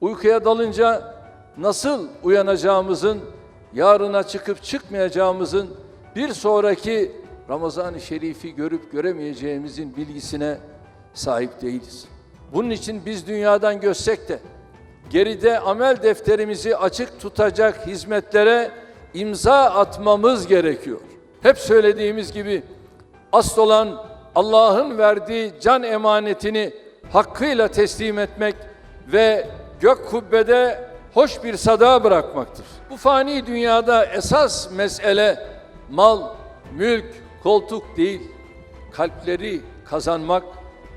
Uykuya dalınca nasıl uyanacağımızın, yarına çıkıp çıkmayacağımızın, bir sonraki Ramazan-ı Şerif'i görüp göremeyeceğimizin bilgisine sahip değiliz. Bunun için biz dünyadan göçsek de geride amel defterimizi açık tutacak hizmetlere imza atmamız gerekiyor. Hep söylediğimiz gibi asıl olan Allah'ın verdiği can emanetini hakkıyla teslim etmek ve gök kubbede hoş bir sada bırakmaktır. Bu fani dünyada esas mesele mal, mülk, koltuk değil, kalpleri kazanmak,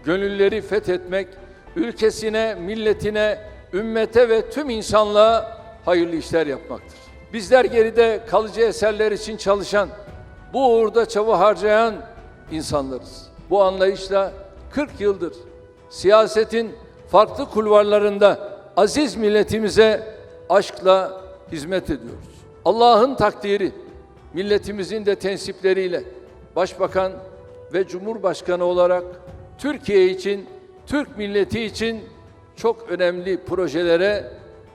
gönülleri fethetmek, ülkesine, milletine, ümmete ve tüm insanlığa hayırlı işler yapmaktır. Bizler geride kalıcı eserler için çalışan, bu uğurda çaba harcayan insanlarız. Bu anlayışla 40 yıldır siyasetin farklı kulvarlarında aziz milletimize aşkla hizmet ediyoruz. Allah'ın takdiri milletimizin de tensipleriyle Başbakan ve Cumhurbaşkanı olarak Türkiye için, Türk milleti için çok önemli projelere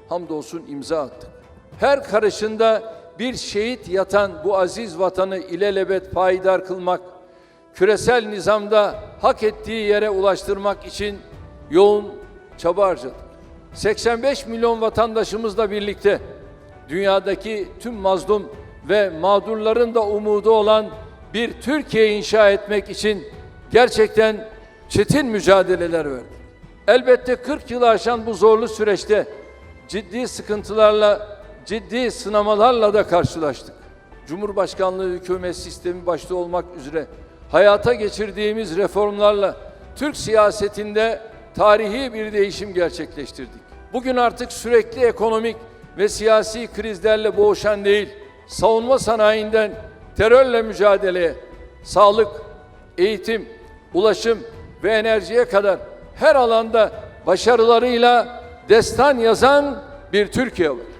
hamdolsun imza attık. Her karışında bir şehit yatan bu aziz vatanı ilelebet payidar kılmak, küresel nizamda hak ettiği yere ulaştırmak için yoğun çaba harcadık. 85 milyon vatandaşımızla birlikte dünyadaki tüm mazlum ve mağdurların da umudu olan bir Türkiye inşa etmek için gerçekten çetin mücadeleler verdik. Elbette 40 yılı aşan bu zorlu süreçte ciddi sıkıntılarla, ciddi sınamalarla da karşılaştık. Cumhurbaşkanlığı hükümet sistemi başta olmak üzere hayata geçirdiğimiz reformlarla Türk siyasetinde tarihi bir değişim gerçekleştirdik. Bugün artık sürekli ekonomik ve siyasi krizlerle boğuşan değil, savunma sanayinden terörle mücadeleye, sağlık, eğitim, ulaşım ve enerjiye kadar her alanda başarılarıyla destan yazan bir Türkiye var.